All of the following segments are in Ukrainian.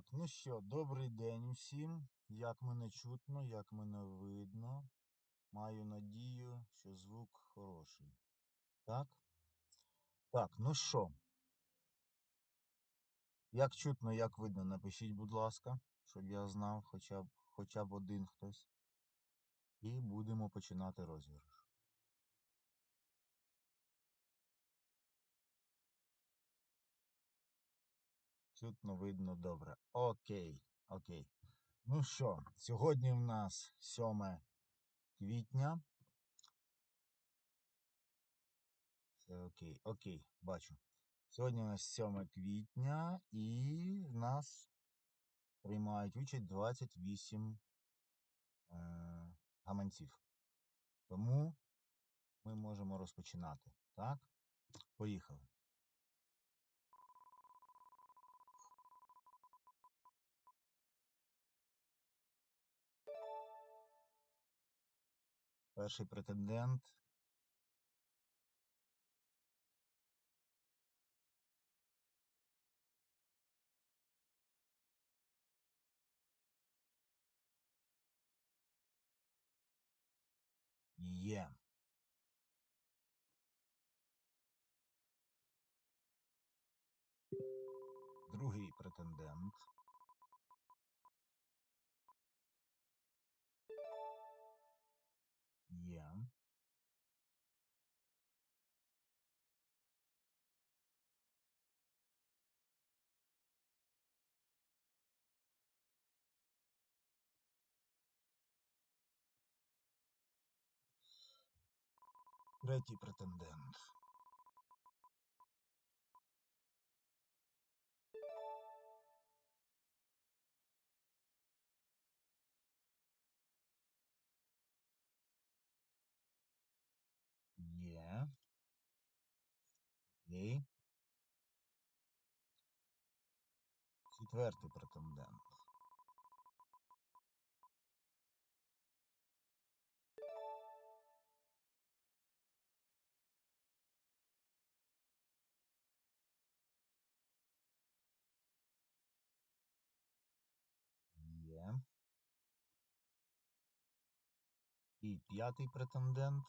Так, ну що, добрий день усім. Як мене чутно, як мене видно. Маю надію, що звук хороший. Так? Так, ну що? Як чутно, як видно, напишіть, будь ласка, щоб я знав хоча б, хоча б один хтось. І будемо починати розіграш. Чутно, видно, добре. Окей, окей. Ну що, сьогодні в нас 7 квітня. Все окей, окей, бачу. Сьогодні у нас 7 квітня і в нас приймають участь 28 е, гаманців. Тому ми можемо розпочинати. Так? Поїхали. Перший претендент. Є. Другий претендент. Третій претендент. Є. Окей. Четвертий претендент. І п'ятий претендент.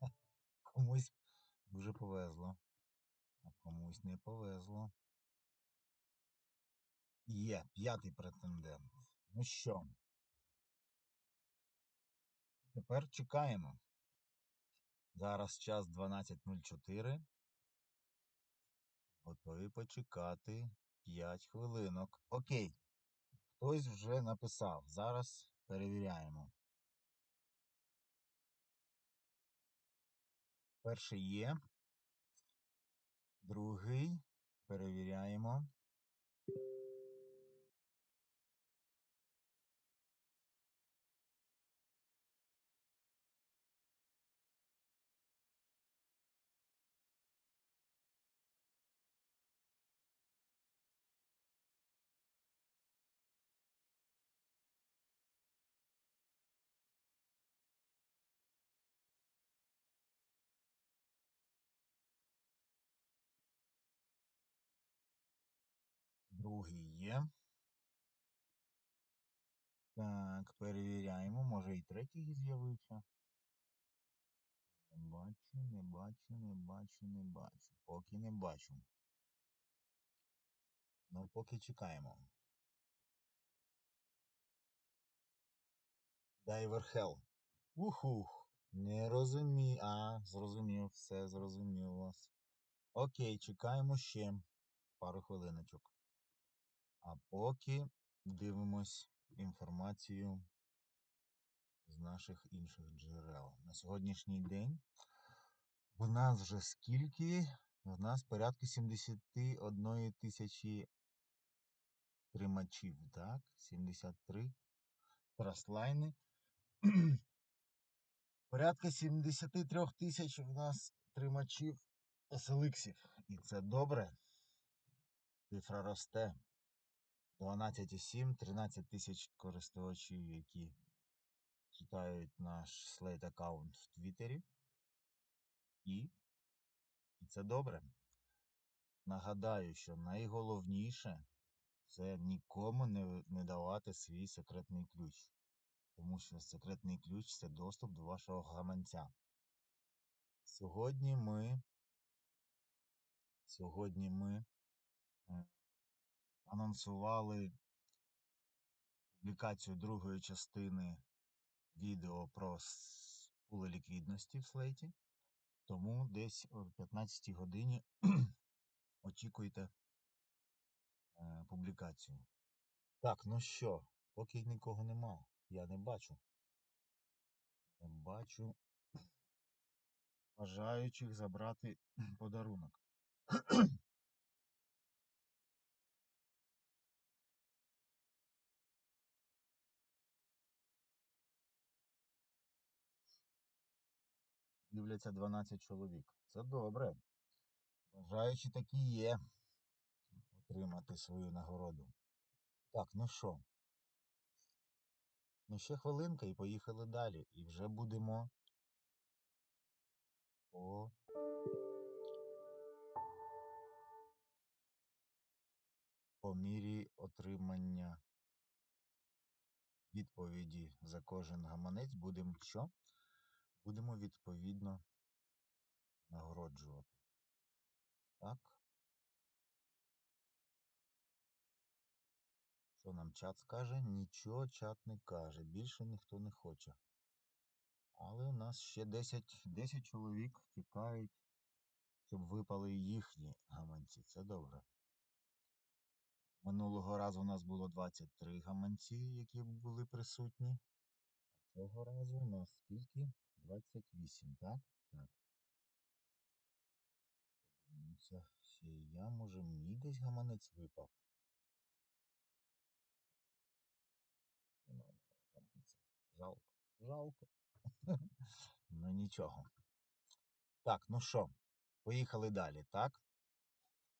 Комусь дуже повезло. А комусь не повезло. Є п'ятий претендент. Ну що? Тепер чекаємо. Зараз час 12.04. Готові почекати 5 хвилинок. Окей. Хтось вже написав. Зараз перевіряємо. Перший є. Другий. Перевіряємо. Другий є. Так, перевіряємо. Може і третій з'явився. Не бачу, не бачу, не бачу, не бачу. Поки не бачу. Ну, поки чекаємо. Diver Hell. Ухух. Не розумію. А, зрозумів, все зрозумів вас. Окей, чекаємо ще пару хвилиночок. А поки дивимось інформацію з наших інших джерел. На сьогоднішній день в нас вже скільки? В нас порядка 71 тисячі тримачів, так? 73 траслайни. Порядка 73 тисяч в нас тримачів SLX. І це добре. Цифра росте. 12,7, 13 тисяч користувачів, які читають наш слейт аккаунт в Твіттері. І І це добре. Нагадаю, що найголовніше це нікому не, не давати свій секретний ключ. Тому що секретний ключ це доступ до вашого гаманця. Сьогодні ми, сьогодні ми е, анонсували публікацію другої частини відео про пули ліквідності в слейті. Тому десь о 15 годині очікуйте е, публікацію. Так, ну що, поки нікого нема, я не бачу. Не бачу бажаючих забрати подарунок. Дивляться 12 чоловік. Це добре. Бажаючі такі є отримати свою нагороду. Так, ну що? Ну ще хвилинка і поїхали далі. І вже будемо по по мірі отримання відповіді за кожен гаманець будемо що? Будемо відповідно нагороджувати. Так? Що нам чат скаже? Нічого чат не каже. Більше ніхто не хоче. Але у нас ще 10, 10 чоловік чекають, щоб випали їхні гаманці. Це добре. Минулого разу у нас було 23 гаманці, які були присутні. Цього разу у нас скільки? 28, так? Так. Подивимося, ще я, може, мені десь гаманець випав. Жалко. Жалко. Ну нічого. Так, ну що, поїхали далі, так?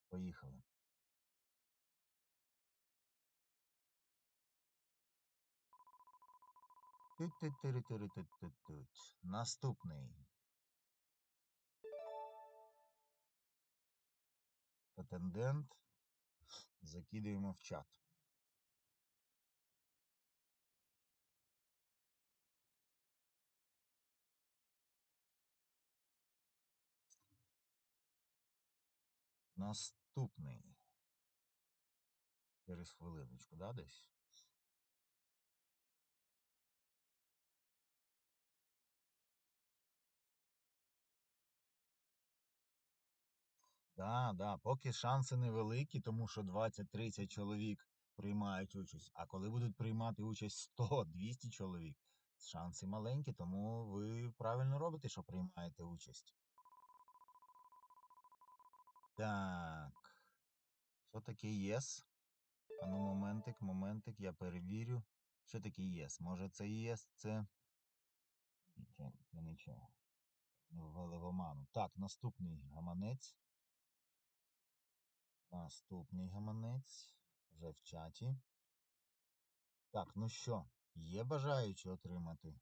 Поїхали. Наступний. Претендент. Закидуємо в чат. Наступний. Через хвилиночку, да, десь? Да, да, поки шанси невеликі, тому що 20-30 чоловік приймають участь. А коли будуть приймати участь 100-200 чоловік, шанси маленькі, тому ви правильно робите, що приймаєте участь. Так. Що таке ЄС? Ану, моментик, моментик, я перевірю. Що таке ЄС? Може це ЄС, це. Нічого, це нічого. Ввели в оману. Так, наступний гаманець. Наступний гаманець. Вже в чаті. Так, ну що, є бажаючі отримати?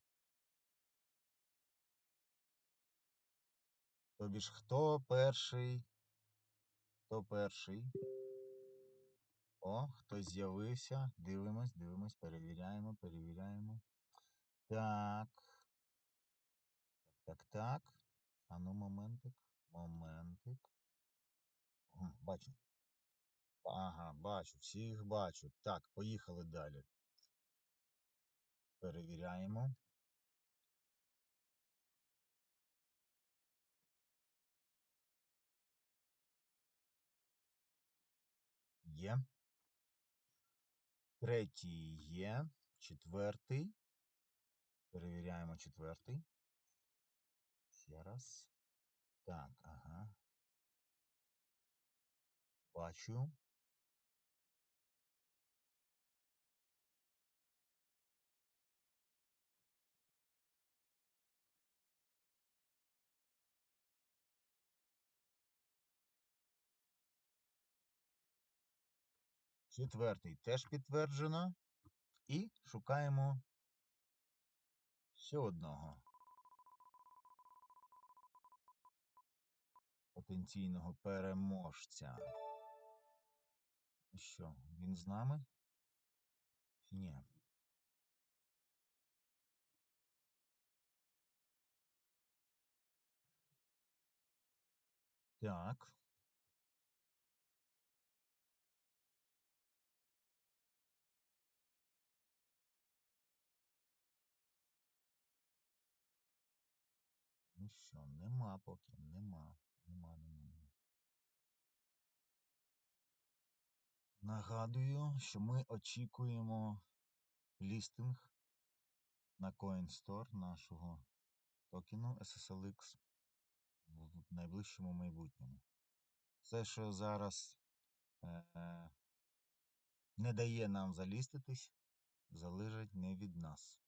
Тобі ж хто перший? Хто перший? О, хтось з'явився. Дивимось, дивимось, перевіряємо, перевіряємо. Так. Так, так. Ану, моментик. Моментик. Бачу. Ага, бачу, всіх бачу. Так, поїхали далі. Перевіряємо. Є. Третій є. Четвертий. Перевіряємо четвертий. Ще раз. Так, ага. Бачу. Четвертий теж підтверджено. І шукаємо ще одного. потенційного переможця. Що, він з нами? Ні? Так. Ну що, нема поки, нема. Нема, нема. Нагадую, що ми очікуємо лістинг на CoinStore нашого токену SSLX в найближчому майбутньому. Все, що зараз е, не дає нам заліститись, залежить не від нас,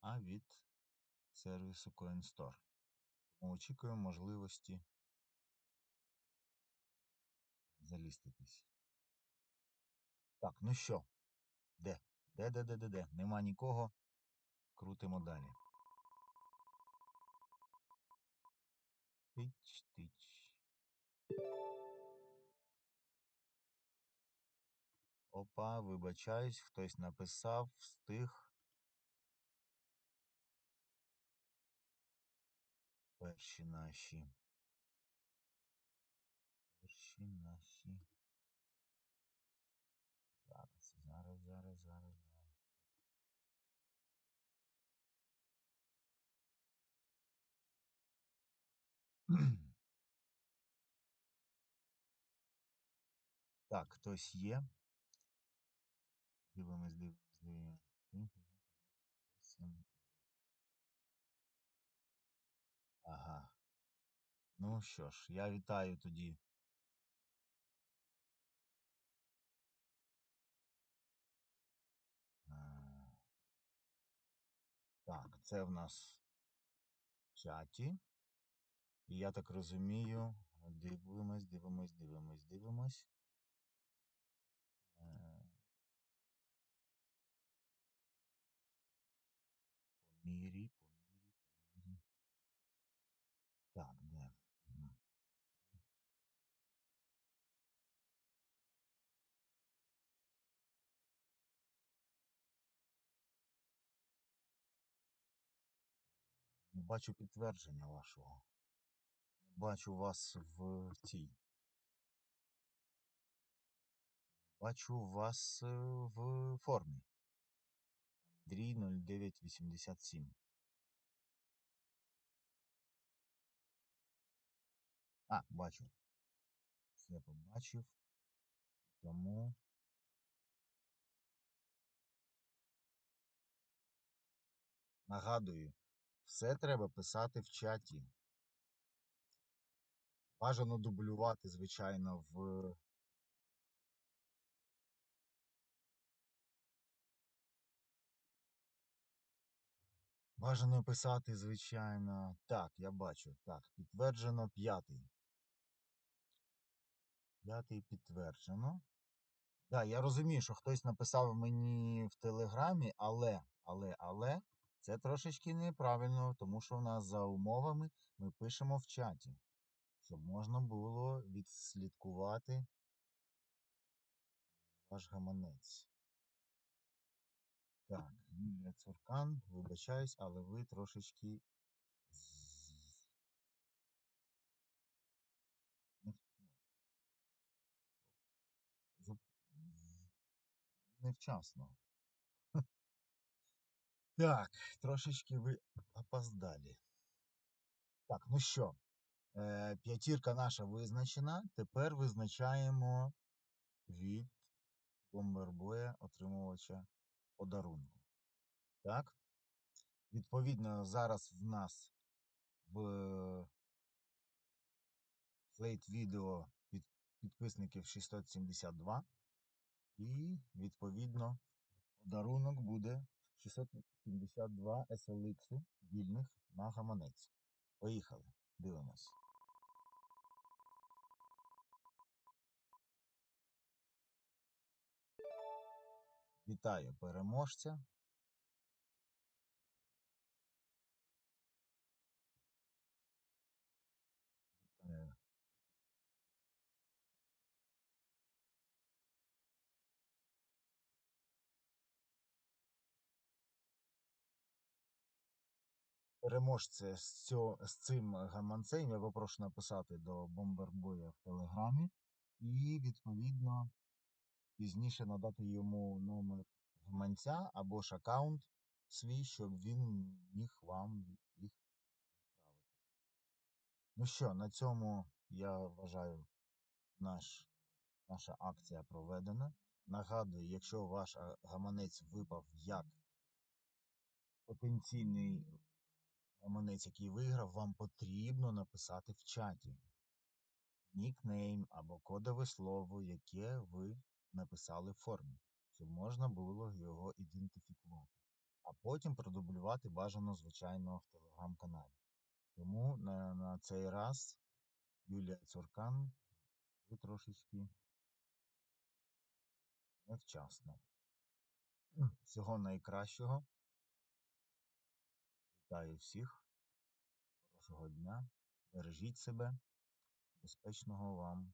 а від сервісу CoinStore. Очікуємо можливості заліститись. Так, ну що? Де? Де, де, де, де, де? Нема нікого. Крутимо далі. Тич, тич. Опа, вибачаюсь, хтось написав, встиг. Перші наші. Перші наші. Зараз, зараз, зараз, зараз, зараз. Так, хтось є. Дивимось, дивимось, дивимось. Ну що ж, я вітаю тоді. Е, Так, це в нас в чаті. І я так розумію, дивимось, дивимось, дивимось, дивимось. Е, мірі, Бачу підтвердження вашого. Бачу вас в цій. Бачу вас е, в формі. Андрій 0987. А, бачу. Все побачив. Тому нагадую, все треба писати в чаті. Бажано дублювати, звичайно, в Бажано писати, звичайно. Так, я бачу. Так, підтверджено п'ятий. П'ятий підтверджено. Так, я розумію, що хтось написав мені в Телеграмі, але, але, але це трошечки неправильно, тому що в нас за умовами ми пишемо в чаті, щоб можна було відслідкувати ваш гаманець. Так, Юлія Цуркан, вибачаюсь, але ви трошечки зу- невчасно. Так, трошечки ви опоздалі. Так, ну що, е, п'ятірка наша визначена. Тепер визначаємо від бомбербоя отримувача подарунку. Так? Відповідно, зараз в нас в флейт відео під, підписників 672. І, відповідно, подарунок буде 672 SLX вільних на гаманець. Поїхали. Дивимось. Вітаю переможця. Переможця з, цього, з цим гаманцем я попрошу написати до Бомбербоя в Телеграмі і, відповідно, пізніше надати йому номер гаманця або ж аккаунт свій, щоб він міг вам їх відправити. Ну що, на цьому я вважаю наш, наша акція проведена. Нагадую, якщо ваш гаманець випав як потенційний гаманець, який виграв, вам потрібно написати в чаті нікнейм або кодове слово, яке ви написали в формі, щоб можна було його ідентифікувати. А потім продублювати бажано, звичайно, в телеграм-каналі. Тому на, на цей раз Юлія Цуркан, ви трошечки невчасно. Всього найкращого. Вітаю всіх. Хорошого дня. Бережіть себе. Безпечного вам